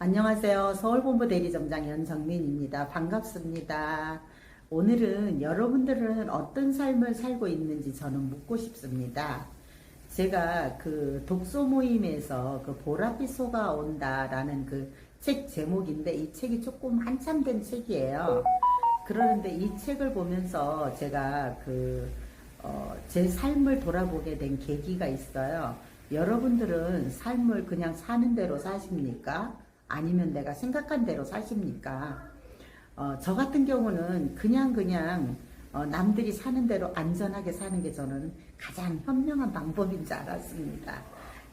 안녕하세요. 서울본부 대리점장 연정민입니다. 반갑습니다. 오늘은 여러분들은 어떤 삶을 살고 있는지 저는 묻고 싶습니다. 제가 그 독서 모임에서 그 보랏빛 소가 온다라는 그 책 제목인데 이 책이 조금 한참 된 책이에요. 그러는데 이 책을 보면서 제가 그, 어, 제 삶을 돌아보게 된 계기가 있어요. 여러분들은 삶을 그냥 사는 대로 사십니까? 아니면 내가 생각한 대로 사십니까? 어, 저 같은 경우는 그냥 그냥 어, 남들이 사는 대로 안전하게 사는 게 저는 가장 현명한 방법인 줄 알았습니다.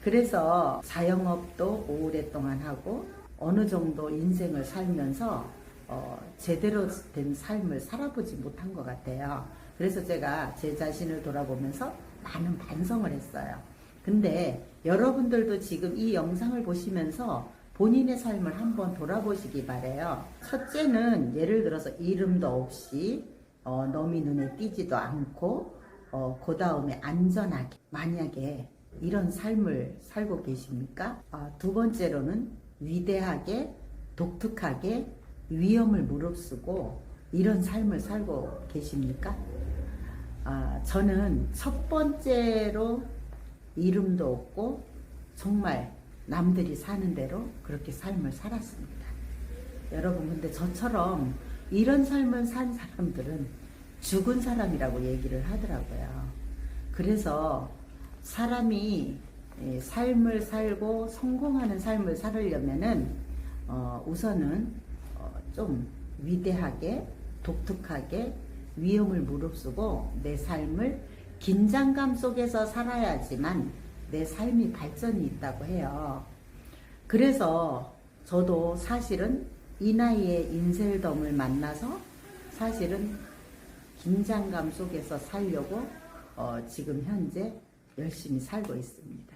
그래서 자영업도 오랫동안 하고 어느 정도 인생을 살면서 어, 제대로 된 삶을 살아보지 못한 것 같아요. 그래서 제가 제 자신을 돌아보면서 많은 반성을 했어요. 근데 여러분들도 지금 이 영상을 보시면서 본인의 삶을 한번 돌아보시기 바래요. 첫째는 예를 들어서 이름도 없이 어, 넘이 눈에 띄지도 않고 어, 그 다음에 안전하게 만약에 이런 삶을 살고 계십니까? 아, 두 번째로는 위대하게 독특하게 위험을 무릅쓰고 이런 삶을 살고 계십니까? 아, 저는 첫 번째로 이름도 없고 정말 남들이 사는 대로 그렇게 삶을 살았습니다. 여러분 근데 저처럼 이런 삶을 산 사람들은 죽은 사람이라고 얘기를 하더라고요. 그래서 사람이 예, 삶을 살고 성공하는 삶을 살으려면은 어, 우선은 어, 좀 위대하게 독특하게 위험을 무릅쓰고 내 삶을 긴장감 속에서 살아야지만 내 삶이 발전이 있다고 해요. 그래서 저도 사실은 이 나이에 인셀덤을 만나서 사실은 긴장감 속에서 살려고 어, 지금 현재 열심히 살고 있습니다.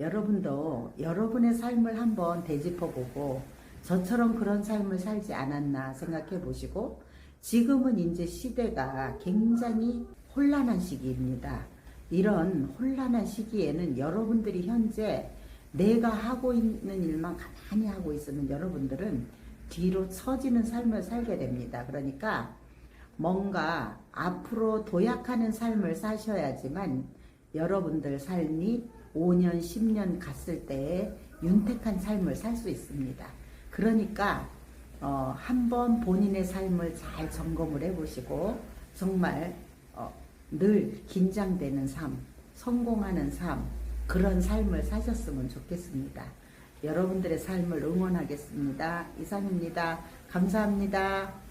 여러분도 여러분의 삶을 한번 되짚어보고 저처럼 그런 삶을 살지 않았나 생각해 보시고 지금은 이제 시대가 굉장히 혼란한 시기입니다. 이런 혼란한 시기에는 여러분들이 현재 내가 하고 있는 일만 가만히 하고 있으면 여러분들은 뒤로 처지는 삶을 살게 됩니다. 그러니까 뭔가 앞으로 도약하는 삶을 사셔야지만 여러분들 삶이 5년, 10년 갔을 때에 윤택한 삶을 살 수 있습니다. 그러니까 어, 한번 본인의 삶을 잘 점검을 해보시고 정말 어, 늘 긴장되는 삶, 성공하는 삶, 그런 삶을 사셨으면 좋겠습니다. 여러분들의 삶을 응원하겠습니다. 이상입니다. 감사합니다.